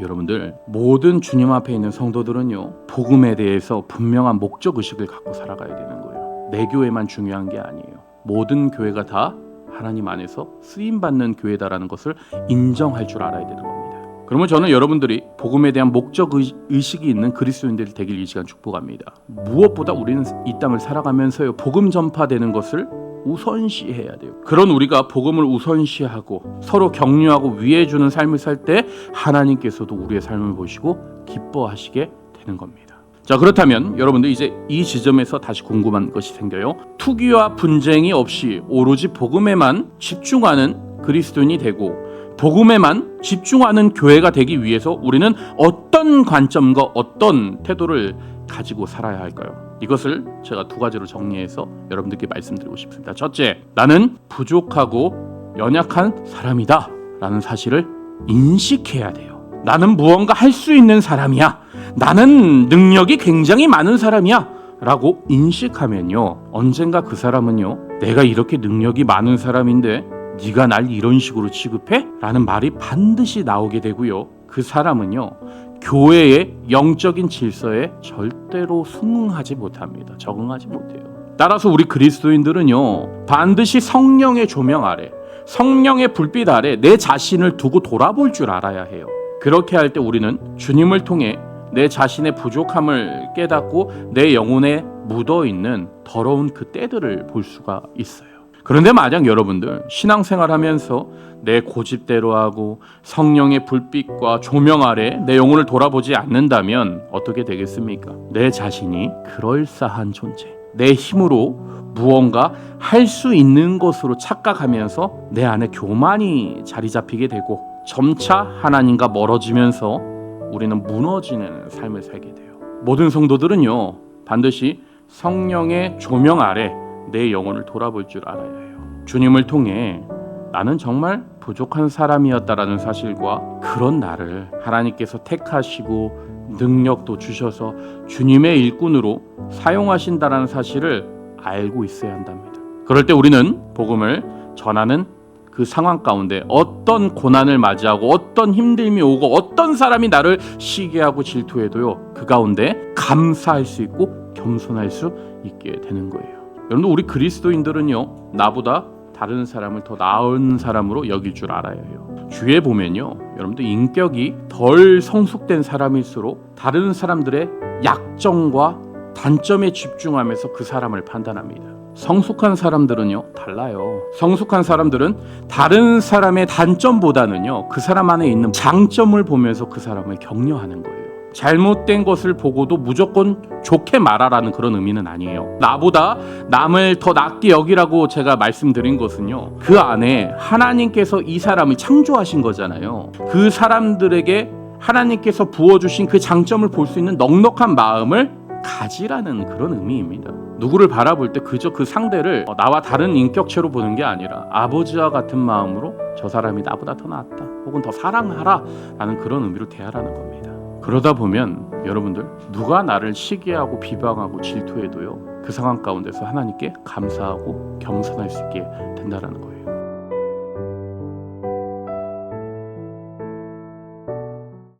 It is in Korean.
여러분들 모든 주님 앞에 있는 성도들은요 복음에 대해서 분명한 목적 의식을 갖고 살아가야 되는 거예요. 내 교회만 중요한 게 아니에요. 모든 교회가 다 하나님 안에서 쓰임 받는 교회다라는 것을 인정할 줄 알아야 되는 겁니다. 그러면 저는 여러분들이 복음에 대한 목적 의- 의식이 있는 그리스도인들이 되길 이 시간 축복합니다. 무엇보다 우리는 이 땅을 살아가면서요 복음 전파되는 것을 우선시해야 돼요. 그런 우리가 복음을 우선시하고 서로 격려하고 위해 주는 삶을 살 때 하나님께서도 우리의 삶을 보시고 기뻐하시게 되는 겁니다. 자 그렇다면 여러분들 이제 이 지점에서 다시 궁금한 것이 생겨요. 투기와 분쟁이 없이 오로지 복음에만 집중하는 그리스도인이 되고 복음에만 집중하는 교회가 되기 위해서 우리는 어떤 관점과 어떤 태도를 가지고 살아야 할까요? 이것을 제가 두 가지로 정리해서 여러분들께 말씀드리고 싶습니다. 첫째, 나는 부족하고 연약한 사람이다. 라는 사실을 인식해야 돼요. 나는 무언가 할 수 있는 사람이야. 나는 능력이 굉장히 많은 사람이야. 라고 인식하면요. 언젠가 그 사람은요. 내가 이렇게 능력이 많은 사람인데 네가 날 이런 식으로 취급해? 라는 말이 반드시 나오게 되고요. 그 사람은요. 교회의 영적인 질서에 절대로 순응하지 못합니다. 적응하지 못해요. 따라서 우리 그리스도인들은요. 반드시 성령의 조명 아래 성령의 불빛 아래 내 자신을 두고 돌아볼 줄 알아야 해요. 그렇게 할 때 우리는 주님을 통해 내 자신의 부족함을 깨닫고 내 영혼에 묻어 있는 더러운 그 때들을 볼 수가 있어요. 그런데 만약 여러분들 신앙생활 하면서 내 고집대로 하고 성령의 불빛과 조명 아래 내 영혼을 돌아보지 않는다면 어떻게 되겠습니까? 내 자신이 그럴싸한 존재, 내 힘으로 무언가 할 수 있는 것으로 착각하면서 내 안에 교만이 자리 잡히게 되고 점차 하나님과 멀어지면서 우리는 무너지는 삶을 살게 돼요. 모든 성도들은요 반드시 성령의 조명 아래 내 영혼을 돌아볼 줄 알아야 해요. 주님을 통해 나는 정말 부족한 사람이었다라는 사실과 그런 나를 하나님께서 택하시고 능력도 주셔서 주님의 일꾼으로 사용하신다라는 사실을 알고 있어야 한답니다. 그럴 때 우리는 복음을 전하는 그 상황 가운데 어떤 고난을 맞이하고 어떤 힘듦이 오고 어떤 사람이 나를 시기하고 질투해도요 그 가운데 감사할 수 있고 겸손할 수 있게 되는 거예요. 여러분들 우리 그리스도인들은요 나보다 다른 사람을 더 나은 사람으로 여길 줄 알아야 해요. 주위에 보면요 여러분들 인격이 덜 성숙된 사람일수록 다른 사람들의 약점과 단점에 집중하면서 그 사람을 판단합니다. 성숙한 사람들은요 달라요. 성숙한 사람들은 다른 사람의 단점보다는요 그 사람 안에 있는 장점을 보면서 그 사람을 격려하는 거예요. 잘못된 것을 보고도 무조건 좋게 말하라는 그런 의미는 아니에요. 나보다 남을 더 낫게 여기라고 제가 말씀드린 것은요. 그 안에 하나님께서 이 사람을 창조하신 거잖아요. 그 사람들에게 하나님께서 부어주신 그 장점을 볼 수 있는 넉넉한 마음을 가지라는 그런 의미입니다. 누구를 바라볼 때 그저 그 상대를 어, 나와 다른 인격체로 보는 게 아니라 아버지와 같은 마음으로 저 사람이 나보다 더 낫다 혹은 더 사랑하라 라는 그런 의미로 대하라는 겁니다. 그러다 보면 여러분들 누가 나를 시기하고 비방하고 질투해도요 그 상황 가운데서 하나님께 감사하고 겸손할 수 있게 된다라는 거예요.